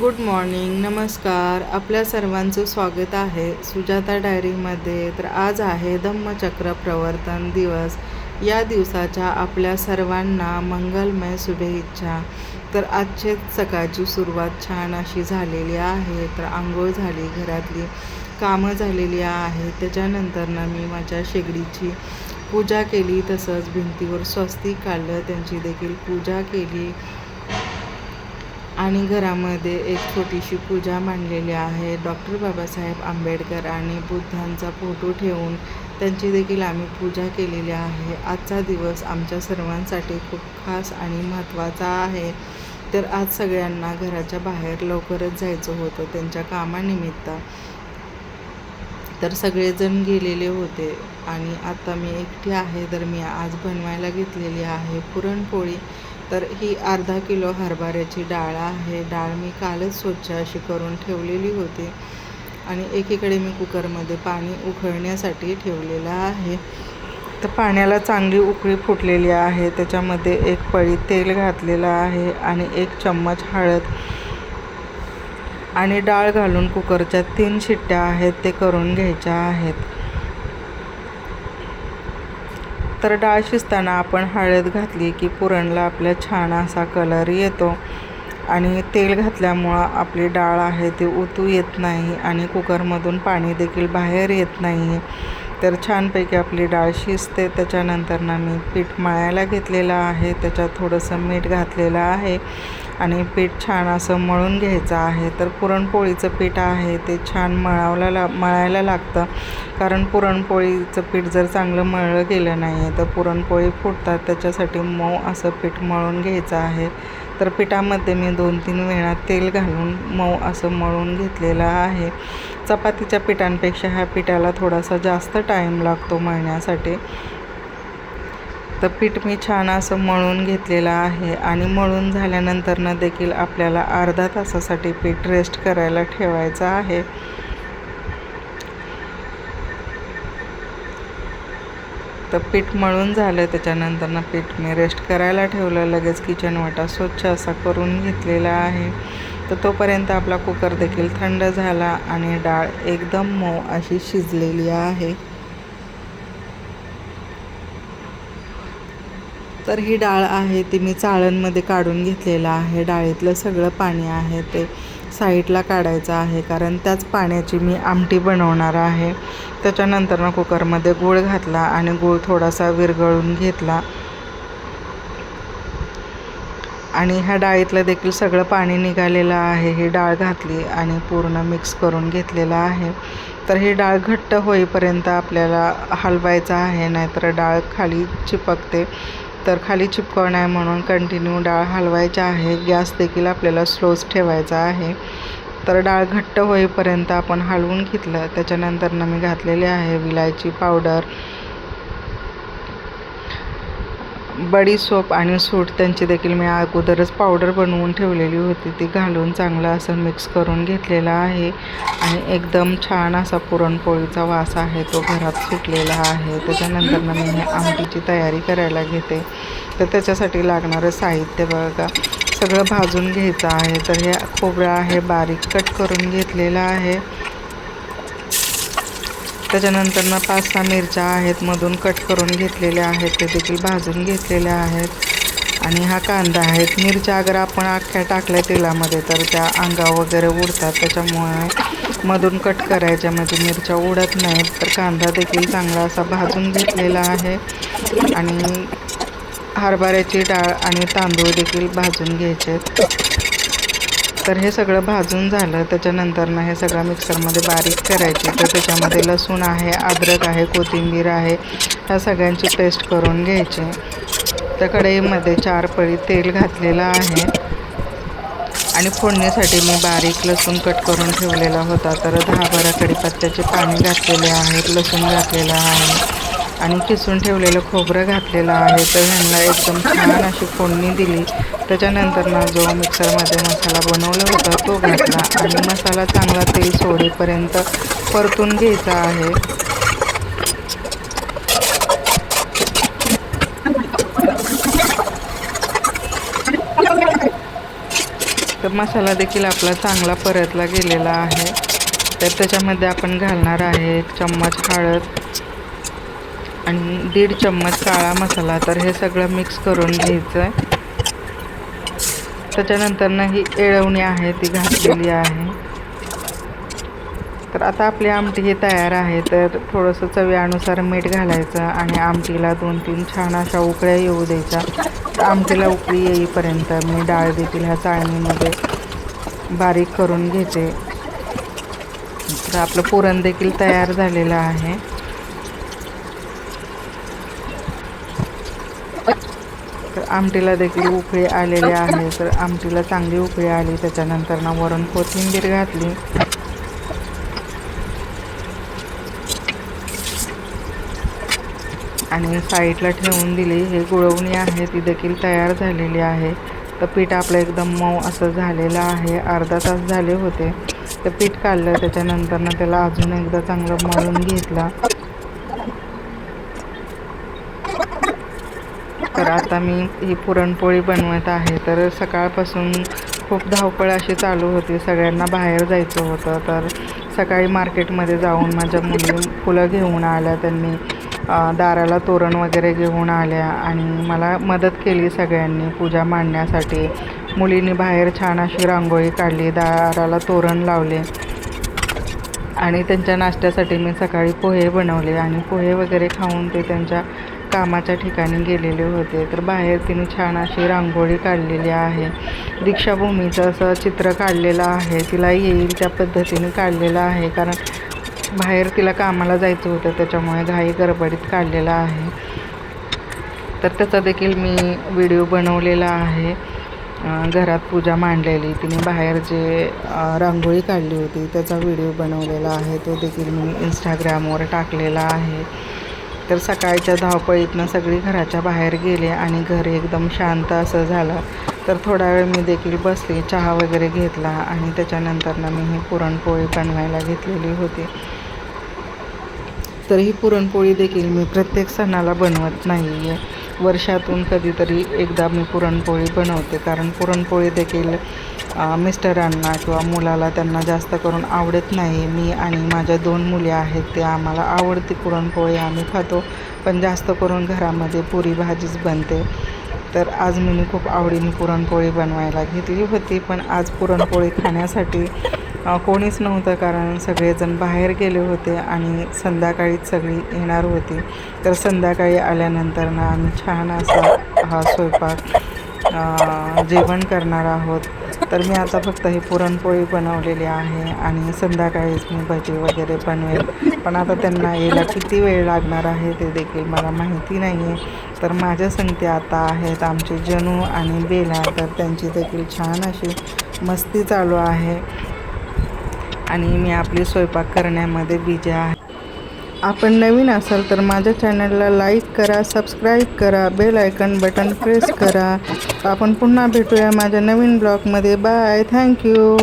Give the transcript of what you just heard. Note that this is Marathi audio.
गुड मॉर्निंग नमस्कार. आपल्या सर्वांचं स्वागत आहे सुजाता डायरीमध्ये. तर आज आहे धम्मचक्र प्रवर्तन दिवस. या दिवसाच्या आपल्या सर्वांना मंगलमय शुभेच्छा. तर आजचे सकाळची सुरुवात छान अशी झालेली आहे. तर आंघोळ झाली घरातली कामं झालेली आहेत त्याच्यानंतर ना मी माझ्या शेगडीची पूजा केली. तसंच भिंतीवर स्वस्तिक काढलं. त्यांची देखील पूजा केली. आणि घरामध्ये एक छोटीशी पूजा मांडलेली आहे. डॉक्टर बाबासाहेब आंबेडकर आणि बुद्धांचा फोटो ठेवून त्यांची देखील आम्ही पूजा केलेली आहे. आजचा दिवस आमच्या सर्वांसाठी खूप खास आणि महत्त्वाचा आहे. तर आज सगळ्यांना घराच्या बाहेर लवकरच जायचं होतं त्यांच्या कामानिमित्त. तर सगळेजण गेलेले होते आणि आता मी एकटी आहे तर मी आज बनवायला घेतलेली आहे पुरणपोळी. तर ही अर्धा किलो हरभऱ्याची डाळ आहे. डाळ मी कालच स्वच्छ अशी करून ठेवलेली होती. आणि एकीकडे मी कुकरमध्ये पाणी उकळण्यासाठी ठेवलेलं आहे. तर पाण्याला चांगली उकळी फुटलेली आहे. त्याच्यामध्ये एक पळी तेल घातलेलं आहे आणि एक चम्मच हळद आणि डाळ घालून कुकरच्या तीन शिट्ट्या आहेत ते करून घ्यायच्या आहेत. तर डाळ शिजताना आपण हळद घातली की पुरणला आपल्या छान असा कलर येतो. आणि तेल घातल्यामुळं आपली डाळ आहे ती उतू येत नाही आणि कुकरमधून पाणी देखील बाहेर येत नाही. तर छानपैकी आपली डाळ शिजते. त्याच्यानंतर ना मी पीठ मळायला घेतलेलं आहे. त्याच्यात थोडंसं मीठ घातलेलं आहे आणि पीठ छान असं मळून घ्यायचं आहे. तर पुरणपोळीचं पीठ आहे ते छान मळावला ला मळायला लागतं. कारण पुरणपोळीचं पीठ जर चांगलं मळलं गेलं नाही आहे तर पुरणपोळी फुटतात. त्याच्यासाठी मऊ असं पीठ मळून घ्यायचं आहे. तर पिठामध्ये मी दोन तीन वेळा तेल घालून मऊ असं मळून घेतलेलं आहे. चपातीच्या पिठांपेक्षा ह्या पिठाला थोडासा जास्त टाईम लागतो मळण्यासाठी. तर पीठ मी छान असं मळून घेतलेलं आहे आणि मळून झाल्यानंतरनं देखील आपल्याला अर्धा तासासाठी पीठ रेस्ट करायला ठेवायचं आहे. तर पीठ मळून झालं. त्याच्यानंतरनं पीठ मी रेस्ट करायला ठेवलं. लगेच किचन वाटा स्वच्छ असा करून घेतलेला आहे. तर तोपर्यंत आपला कुकर देखील थंड झाला आणि डाळ एकदम मऊ अशी शिजलेली आहे. तर ही डाळ आहे ती मी चाळणमध्ये काढून घेतलेलं आहे. डाळीतलं सगळं पाणी आहे ते. साईडला काढायचा आहे कारण त्याच पाण्याची मी आमटी बनवणार आहे. त्याच्यानंतर ना कुकरमध्ये गूळ घातला आणि गूळ थोडासा विरघळून घेतला. आणि ह्या डाळीतलं देखील सगळं पाणी निघालेलं आहे. ही डाळ घातली आणि पूर्ण मिक्स करून घेतलेलं आहे. तर ही डाळ घट्ट होईपर्यंत आपल्याला हलवायचं आहे नाहीतर डाळ खाली चिपकते. तर खाली चिपकव नाही म्हणून कंटिन्यू डाळ हलवायची आहे. गॅस देखील आपल्याला स्लोच ठेवायचा आहे. तर डाळ घट्ट होईपर्यंत आपण हलवून घेतलं. त्याच्यानंतर मी घातलेले आहे. विलायची पावडर बडी सोप आणि सूट त्यांची देखील मी अगोदरच पावडर बनवून ठेवलेली होती. ती घालून चांगलं असं मिक्स करून घेतलेला आहे आणि एकदम छान असा पुरणपोळीचा वास आहे. तो घरात सुटलेला आहे. त्याच्यानंतर मी हे आमटीची तयारी करायला घेते. तर त्याच्यासाठी लागणारं साहित्य बघा. सगळं भाजून घ्यायचं आहे. तर हे खोबरं आहे बारीक कट करून घेतलेलं आहे. त्याच्यानंतर ना पाच सहा मिरच्या आहेत मधून कट करून घेतलेल्या आहेत ते देखील भाजून घेतलेल्या आहेत. आणि हा कांदा आहेत मिरच्या अगर आपण अख्ख्या टाकल्या तेलामध्ये तर त्या अंगा वगैरे उडतात. त्याच्यामुळे मधून कट करायच्या म्हणजे मिरच्या उडत नाहीत. तर कांदा देखील चांगला असा भाजून घेतलेला आहे. आणि हरभऱ्याची डाळ आणि तांदूळ देखील भाजून घ्यायचे तर हे सगळं भाजून झालं. त्याच्यानंतर ना हे सगळं मिक्सरमध्ये बारीक करायचे. तर त्याच्यामध्ये लसूण आहे अद्रक आहे कोथिंबीर आहे ह्या सगळ्यांची पेस्ट करून घ्यायची. त्या कढईमध्ये चार पळी तेल घातलेलं आहे. आणि फोडणीसाठी मी बारीक लसूण कट करून ठेवलेला होता. तर दहा बारा कडीपत्त्याचे पाणी घातलेले आहेत लसूण घातलेलं आहे. आणि किसून ठेवलेलं खोबरं घातलेलं आहे. तर ह्यांना एकदम छान अशी फोडणी दिली. त्याच्यानंतर ना जो मिक्सरमध्ये मसाला बनवला होता तो घातला. आणि मसाला चांगला तेल सोडेपर्यंत परतून घ्यायचा आहे. तर मसाला देखील आपला चांगला परतला गेलेला आहे. तर त्याच्यामध्ये आपण घालणार आहे एक चम्मच हळद. आणि दीड चम्मच काळा मसाला तर हे सगळं मिक्स करून घ्यायचं आहे त्याच्यानंतर ना ही एळवणी आहे ती घातलेली आहे. तर आता आपली आमटी ही तयार आहे तर थोडंसं चवीनुसार मीठ घालायचं आणि आमटीला दोन तीन छान अशा उकळ्या येऊ द्यायच्या. तर आमटीला उकळी येईपर्यंत मी डाळ देखील ह्या चाळणीमध्ये बारीक करून घेते. तर आपलं पुरण देखील तयार झालेलं आहे. तर आमटीला देखील उकळी आलेली आहे. तर आमटीला चांगली उकळी आली. त्याच्यानंतर ना वरून कोथिंबीर घातली. आणि साईडला ठेवून दिली. हे गुळवणी आहे. ती देखील तयार झालेली आहे. तर पीठ आपलं एकदम मऊ असं झालेलं आहे. अर्धा तास झाले होते. तर पीठ काढलं. त्याच्यानंतर ना त्याला अजून एकदा चांगलं मळून घेतला. तर आता मी ही पुरणपोळी बनवत आहे. तर सकाळपासून खूप धावपळ अशी चालू होती. सगळ्यांना बाहेर जायचं होतं. तर सकाळी मार्केटमध्ये जाऊन माझ्या मुली फुलं घेऊन आल्या. त्यांनी दाराला तोरण वगैरे घेऊन आल्या. आणि मला मदत केली सगळ्यांनी पूजा मांडण्यासाठी. मुलींनी बाहेर छान अशी रांगोळी काढली. दाराला तोरण लावले. आणि त्यांच्या नाश्त्यासाठी मी सकाळी पोहे बनवले. आणि पोहे वगैरे खाऊन ते त्यांच्या कामाच्या ठिकाणी गेलेले होते. तर बाहेर तिने छान अशी रांगोळी काढलेली आहे. दीक्षाभूमीचं असं चित्र काढलेलं आहे. तिला येईल त्या पद्धतीने काढलेलं आहे. कारण बाहेर तिला कामाला जायचं होतं. त्याच्यामुळे घाई गडबडीत काढलेला आहे. तर त्याचा देखील मी व्हिडिओ बनवलेला आहे. घरात पूजा मांडलेली. तिने बाहेर जे रांगोळी काढली होती त्याचा व्हिडिओ बनवलेला आहे. तो देखील मी इंस्टाग्रामवर टाकलेला आहे. तर सकाळच्या धावपळीतनं सगळी घराच्या बाहेर गेले आणि घर एकदम शांत असं झालं. तर थोडा वेळ मी देखील बसले चहा वगैरे घेतला आणि त्याच्यानंतर मी ही पुरणपोळी बनवायला घेतलेली होती. तर ही पुरणपोळी देखील मी प्रत्येक सणाला बनवत नाही आहे वर्षातून कधीतरी एकदा मी पुरणपोळी बनवते कारण पुरणपोळी देखील मिस्टरांना किंवा मुलाला त्यांना जास्त करून आवडत नाही. मी आणि माझ्या दोन मुली आहेत ते आम्हाला आवडते पुरणपोळी आम्ही खातो पण जास्त करून घरामध्ये पुरी भाजीच बनते. तर आज मी खूप आवडीने पुरणपोळी बनवायला घेतली होती पण आज पुरणपोळी खाण्यासाठी कोणीच नव्हतं कारण सगळेजण बाहेर गेले होते आणि संध्याकाळीच सगळी येणार होती. तर संध्याकाळी आल्यानंतर ना आम्ही छान असा हा स्वयंपाक जेवण करणार आहोत. तर मी आता फक्त ही पुरणपोळी बनवलेली आहे आणि संध्याकाळीच मी भजी वगैरे बनवेल. पण आता त्यांना यायला किती वेळ लागणार आहे ते देखील मला माहिती नाही आहे तर माझ्या संगती आता आहेत आमचे जनू आणि बेला. तर त्यांची देखील छान अशी मस्ती चालू आहे. आणि मी आपली स्वयंपाक करण्यामध्ये बिजा आहे. आपण नवीन असाल तर माझ्या चॅनलला लाईक करा सबस्क्राईब करा बेल आयकन बटन प्रेस करा. आपण पुन्हा भेटूया माझ्या नवीन ब्लॉगमध्ये. बाय. थँक्यू